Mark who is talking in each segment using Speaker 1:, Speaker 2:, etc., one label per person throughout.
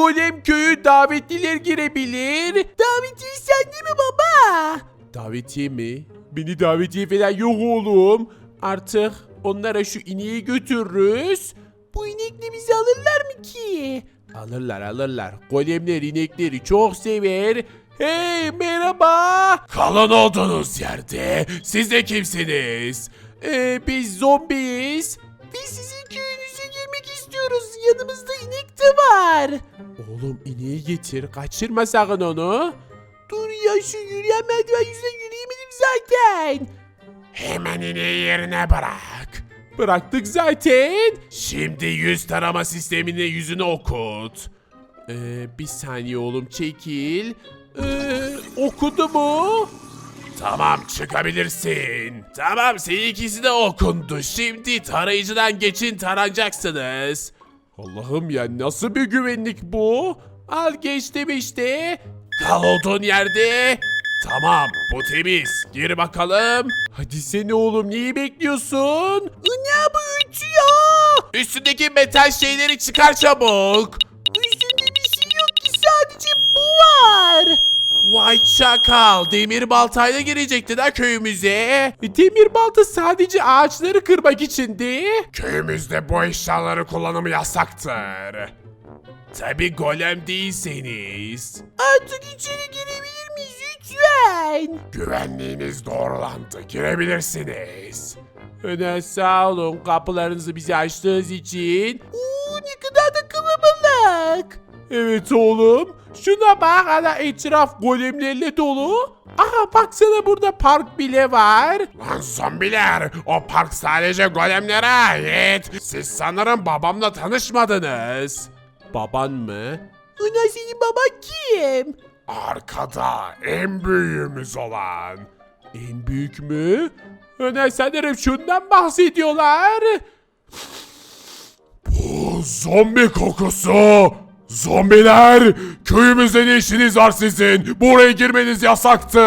Speaker 1: Golem köyü davetliler girebilir. Davetiye sende mi baba? Davetiye mi? Beni davetiye falan yok oğlum. Artık onlara şu ineği götürürüz. Bu inekle bizi alırlar mı ki? Alırlar alırlar. Golemler inekleri çok sever. Hey merhaba. Kalan olduğunuz yerde. Siz de kimsiniz? Ee, biz zombiyiz. Biz sizin köyünüze girmek istiyoruz. Yanımızda inek var. Oğlum ineği getir. Kaçırma sakın onu. Dur ya şu yürüyen merdiven yüzünden yürüyemedim zaten. Hemen ineği yerine bırak. Bıraktık zaten. Şimdi yüz tarama sistemine yüzünü okut. Ee, bir saniye oğlum çekil. Ee, okudu mu? Tamam çıkabilirsin. Tamam ikisi de okundu. Şimdi tarayıcıdan geçin taranacaksınız. Allah'ım ya nasıl bir güvenlik bu? Al geçtim işte. Kal olduğun yerde. Tamam bu temiz. Gir bakalım. Hadi seni oğlum neyi bekliyorsun? Ne bu uçuyor? Üstündeki metal şeyleri çıkar çabuk. Üstünde bir şey yok ki sadece bu var. Vay çakal demir baltayla girecektin ha köyümüze. Demir balta sadece ağaçları kırmak içindi. Köyümüzde bu eşyaları kullanımı yasaktır. Tabi golem değilseniz. Artık içeri girebilir miyiz lütfen? Güvenliğiniz doğrulandı. Girebilirsiniz. Öne sağ olun kapılarınızı bize açtığınız için. Oo ne kadar da kalabalık. Evet oğlum. Şuna bak hala etraf golemlerle dolu. Aha baksana burada park bile var. Lan zombiler o park sadece golemlere ait. Siz sanırım babamla tanışmadınız. Baban mı? Ana senin baban kim? Arkada en büyüğümüz olan. En büyük mü? Öner sanırım şundan bahsediyorlar. Bu zombi kokusu. Zombiler! Köyümüzde ne işiniz var sizin? Buraya girmeniz yasaktı.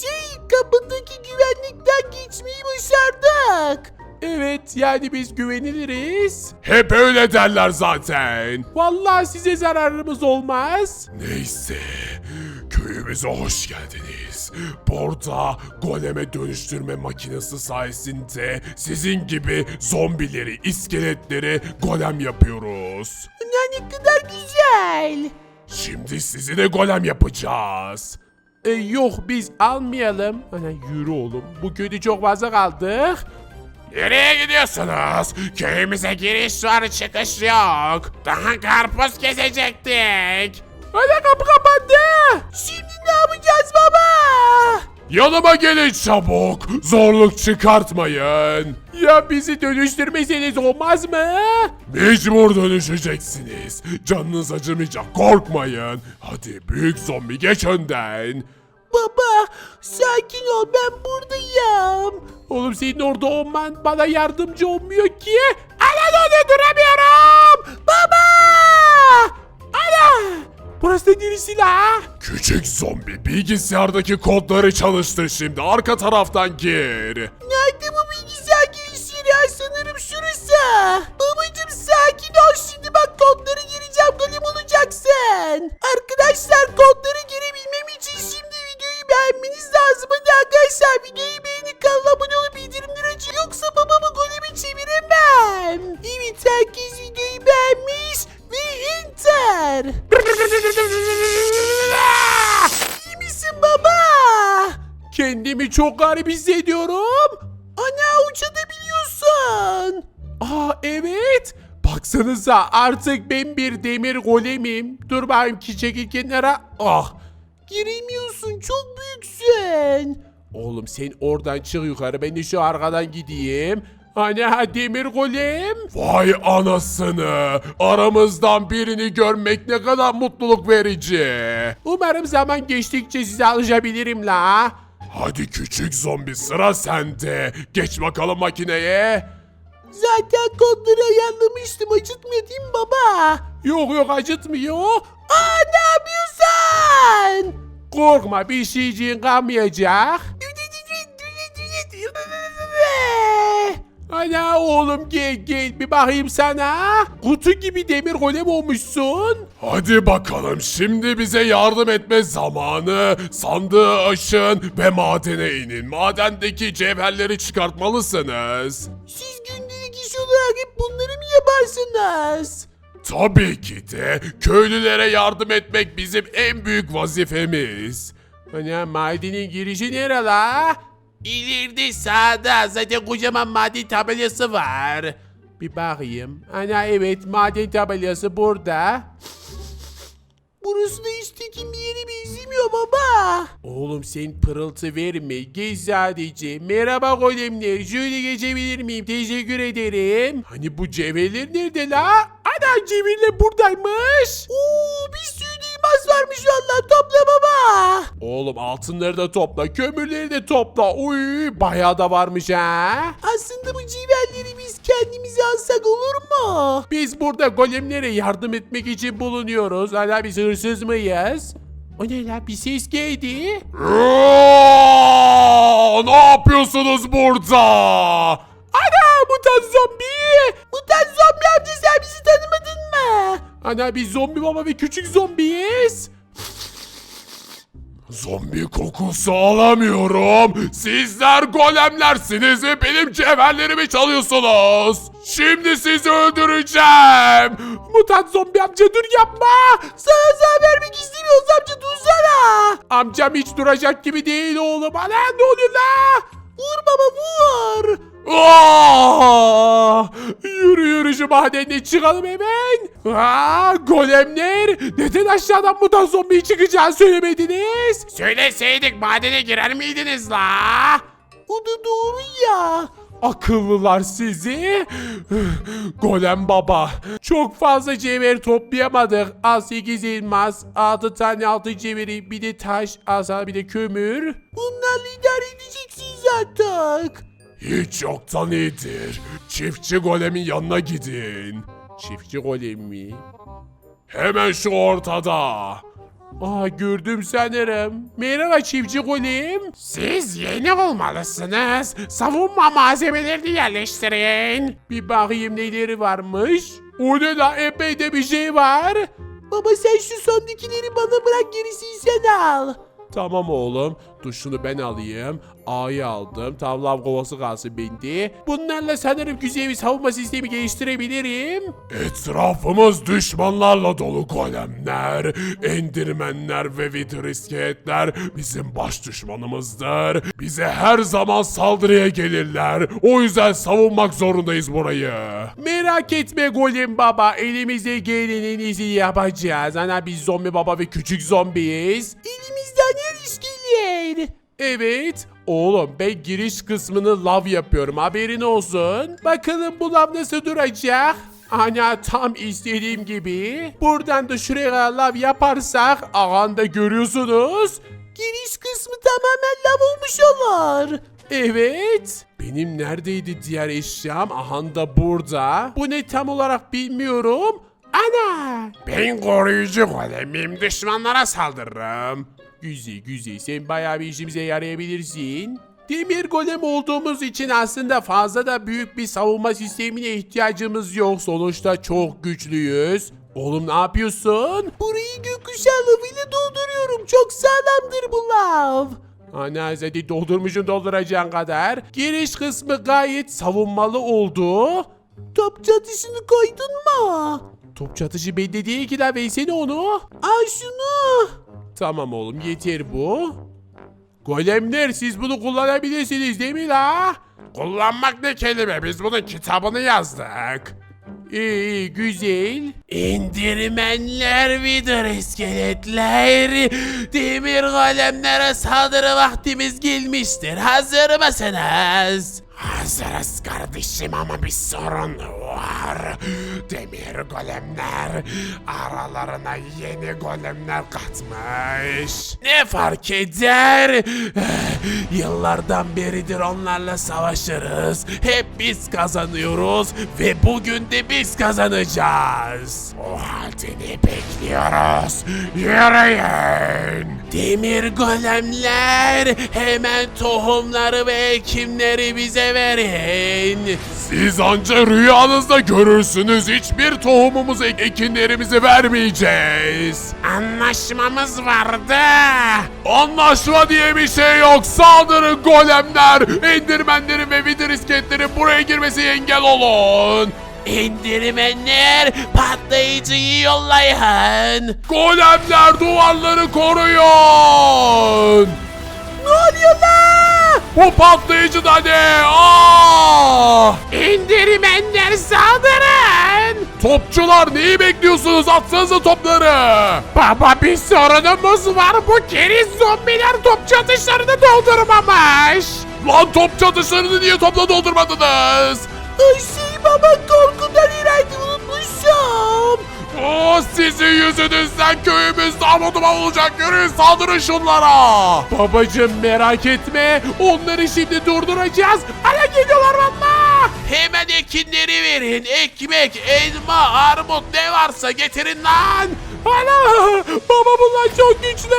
Speaker 1: şey kapıdaki güvenlikten geçmeyi başardık. Evet yani biz güveniliriz. Hep öyle derler zaten. Vallahi size zararımız olmaz. Neyse. Köyümüze hoş geldiniz. Burada goleme dönüştürme makinesi sayesinde sizin gibi zombileri, iskeletleri golem yapıyoruz. Ne kadar güzel. Şimdi sizi de golem yapacağız. E, yok biz almayalım. Ana yürü oğlum. Bu köyde çok fazla kaldık. Nereye gidiyorsunuz? Köyümüze giriş var çıkış yok. Daha karpuz kesecektik. Hadi kapı kapandı. Şimdi ne yapacağız baba? Yanıma gelin çabuk. Zorluk çıkartmayın. Ya bizi dönüştürmeseniz olmaz mı? Mecbur dönüşeceksiniz. Canınız acımayacak korkmayın. Hadi büyük zombi geç önden. Baba sakin ol ben buradayım. Oğlum senin orada olman bana yardımcı olmuyor ki. Ana orada duramıyorum. Baba! Ana! Burası da neresi la? Küçük zombi bilgisayardaki kodları çalıştır şimdi arka taraftan gir. Nerede Kendimi çok garip hissediyorum. Ana uçabiliyorsun. Aa evet. Baksanıza artık ben bir demir golemim. Dur bakayım ki çekil kenara. Ah. Giremiyorsun çok büyüksün. Oğlum sen oradan çık yukarı ben de şu arkadan gideyim. Ana demir golem. Vay anasını. Aramızdan birini görmek ne kadar mutluluk verici. Umarım zaman geçtikçe size alışabilirim la. Hadi küçük zombi sıra sende. Geç bakalım makineye. Zaten kodları ayarlamıştım. Acıtmıyor değil mi baba? Yok yok acıtmıyor. Aa ne yapıyorsun? Korkma bir şeyciğin kalmayacak. Ana oğlum gel gel bir bakayım sana. Kutu gibi demir golem olmuşsun.
Speaker 2: Hadi bakalım şimdi bize yardım etme zamanı. Sandığı açın ve madene inin. Madendeki cevherleri çıkartmalısınız.
Speaker 1: Siz gündelik iş olarak hep bunları mı yaparsınız?
Speaker 2: Tabii ki de köylülere yardım etmek bizim en büyük vazifemiz.
Speaker 1: Ana madenin girişi nere la? İleride sağda zaten kocaman maden tabelası var. Bir bakayım. Ana evet maden tabelası burada. Burası da tekin bir yere benzemiyor baba. Oğlum sen pırıltı verme. Geç sadece. Merhaba golemler. Şöyle geçebilir miyim? Teşekkür ederim. Hani bu cevherler nerede la? Ana cevherler buradaymış. Oo sürü elmas varmış valla. Topla baba. Oğlum altınları da topla. Kömürleri de topla. Uy bayağı da varmış ha. Aslında bu cevherleri biz kendimize alsak olur mu? Biz burada golemlere yardım etmek için bulunuyoruz. Hala biz hırsız mıyız? O ne la bir ses geldi.
Speaker 2: Ne yapıyorsunuz burada?
Speaker 1: Ana mutant zombi! Mutant zombi amca sen bizi tanımadın mı? Ana biz zombi baba ve küçük zombiyiz.
Speaker 2: Zombi kokusu alamıyorum. Sizler golemlersiniz ve benim cevherlerimi çalıyorsunuz. Şimdi sizi öldüreceğim.
Speaker 1: Mutant zombi amca dur yapma. Sana zarar vermek istemiyoruz amca dursana. Amcam hiç duracak gibi değil oğlum. Ana ne oluyor la? Vur baba vur. Aa! Yürü yürü şu madenden çıkalım hemen. Aa, golemler neden aşağıdan mutant zombi çıkacağını söylemediniz?
Speaker 2: Söyleseydik madene girer miydiniz la?
Speaker 1: O da doğru ya. Akıllılar sizi. Golem baba. Çok fazla cevher toplayamadık. Al 8 elmas, 6 tane altın cevheri, bir de taş, sana bir de kömür. Bunlarla idare edeceksiniz artık.
Speaker 2: Hiç yoktan iyidir. Çiftçi golemin yanına gidin.
Speaker 1: Çiftçi golem mi?
Speaker 2: Hemen şu ortada.
Speaker 1: Aa gördüm sanırım. Merhaba çiftçi golem.
Speaker 2: Siz yeni olmalısınız. Savunma malzemelerini yerleştirin.
Speaker 1: Bir bakayım neleri varmış. O ne la epey de bir şey var. Baba sen şu sondakileri bana bırak gerisini sen al. Tamam oğlum. Dur şunu ben alayım. A'yı aldım. Tavlav kovası kalsın bende. Bunlarla sanırım güzel bir savunma sistemi geliştirebilirim.
Speaker 2: Etrafımız düşmanlarla dolu golemler, endirmenler ve vitir iskeletler bizim baş düşmanımızdır. Bize her zaman saldırıya gelirler. O yüzden savunmak zorundayız burayı.
Speaker 1: Merak etme golem baba. Elimize gelenin iyisini yapacağız. Ana biz zombi baba ve küçük zombiyiz. Elimizden iş gelir. Evet. Oğlum ben giriş kısmını lav yapıyorum haberin olsun. Bakalım bu lav nasıl duracak? Ana tam istediğim gibi. Buradan da şuraya lav yaparsak anda görüyorsunuz. Giriş kısmı tamamen lav olmuş olur. Evet. Benim neredeydi diğer eşyam? Aha da burada. Bu ne tam olarak bilmiyorum. Ana!
Speaker 2: Ben koruyucu golemim, düşmanlara saldırırım.
Speaker 1: Güzel güzel sen bayağı bir işimize yarayabilirsin. Demir golem olduğumuz için aslında fazla da büyük bir savunma sistemine ihtiyacımız yok. Sonuçta çok güçlüyüz. Oğlum ne yapıyorsun? Burayı gökkuşağı lavıyla dolduruyorum. Çok sağlamdır bu lav. Ana zaten doldurmuşsun dolduracağın kadar. Giriş kısmı gayet savunmalı oldu. Top çatışını koydun mu? Top çatışı bende değil ki la versene onu. Al şunu. Tamam oğlum yeter bu. Golemler siz bunu kullanabilirsiniz değil mi la?
Speaker 2: Kullanmak ne kelime, biz bunun kitabını yazdık.
Speaker 1: İyi, güzel. İndirmenler vidir iskeletler. Demir golemlere saldırı vaktimiz gelmiştir. Hazır mısınız?
Speaker 2: Hazırız kardeşim ama bir sorun var. Demir golemler aralarına yeni golemler katmış. Ne fark eder? Yıllardan beridir onlarla savaşırız. Hep biz kazanıyoruz ve bugün de biz kazanacağız. O halde bekliyoruz? Yürüyün. Demir golemler hemen tohumları ve ekimleri bize verin. Siz anca rüyanızda görürsünüz. Hiçbir tohumumuzu, ek- ekinlerimizi vermeyeceğiz. Anlaşmamız vardı. Anlaşma diye bir şey yok. Saldırın golemler. Endirmenlerin ve vidir isketlerin buraya girmesi engel olun. İndirmenler patlayıcıyı yollayın. Golemler duvarları koruyun. Ne oluyor la? Bu patlayıcı da ne? Aa! İndirmenler saldırın. Topçular neyi bekliyorsunuz? Atsanıza topları. Baba bir sorunumuz var. Bu keriz zombiler top çatışlarını doldurmamış. Lan top çatışlarını niye topla doldurmadınız?
Speaker 1: Şey baba korkudan herhalde unutmuşum.
Speaker 2: O sizin yüzünüzden köyümüz damoduma olacak. Yürüyün saldırın şunlara. Babacım merak etme. Onları şimdi durduracağız. Hala geliyorlar valla. Hemen ekinleri verin. Ekmek, elma, armut ne varsa getirin lan. Hala baba bunlar çok güçlü.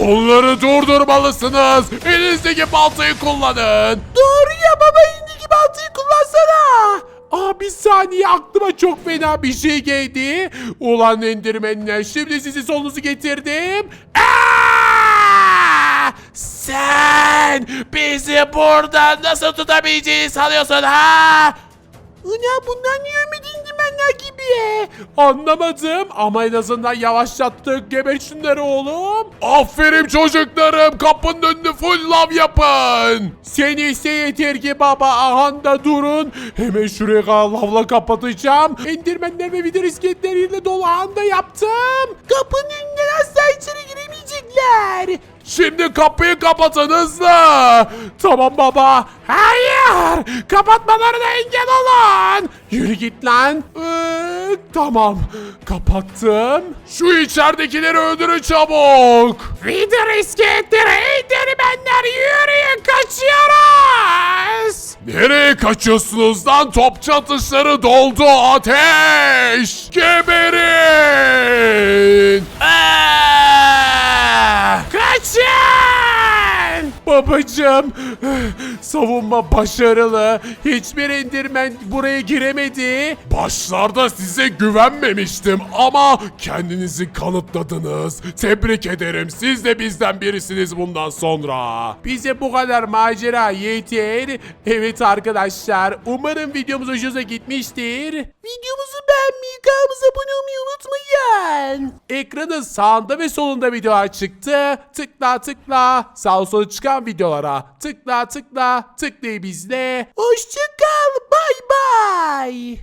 Speaker 2: Onları durdurmalısınız. Elinizdeki baltayı kullanın.
Speaker 1: Doğru ya baba elindeki baltayı kullansana. Aa bir saniye aklıma çok fena bir şey geldi. Ulan endirmenler şimdi sizi solunuzu getirdim.
Speaker 2: Aa! Sen bizi burada nasıl tutabileceğini sanıyorsun ha?
Speaker 1: Ana bunlar niye ümit gibi? Anlamadım ama en azından yavaşlattık. Geber şunları oğlum.
Speaker 2: Aferin çocuklarım kapının önünü full lav yapın.
Speaker 1: Seni ise yeter ki baba ahanda durun. Hemen şuraya lavla kapatacağım. Endirmenler ve vidir iskeletleriyle dolu ahanda yaptım. Kapının önünden asla içeri giremeyecekler.
Speaker 2: Şimdi kapıyı kapatın hızlı.
Speaker 1: Tamam baba.
Speaker 2: Hayır kapatmalarına engel olun.
Speaker 1: Yürü git lan. Ee, tamam. Kapattım.
Speaker 2: Şu içeridekileri öldürün çabuk. Vidir iskeletleri indirmenler yürüyün kaçıyoruz. Nereye kaçıyorsunuz lan? Top çatışları doldu ateş. Geberin. Aa!
Speaker 1: Babacım. Savunma başarılı. Hiçbir endirmen buraya giremedi.
Speaker 2: Başlarda size güvenmemiştim ama kendinizi kanıtladınız. Tebrik ederim. Siz de bizden birisiniz bundan sonra.
Speaker 1: Bize bu kadar macera yeter. Evet arkadaşlar umarım videomuz hoşunuza gitmiştir. Videomuzu beğenmeyi, kanalımıza abone olmayı unutmayın. Ekranın sağında ve solunda videolar çıktı. Tıkla tıkla sağ sola çıkan videolara tıkla tıkla tıklayın bizle. Hoşçakal bay bay.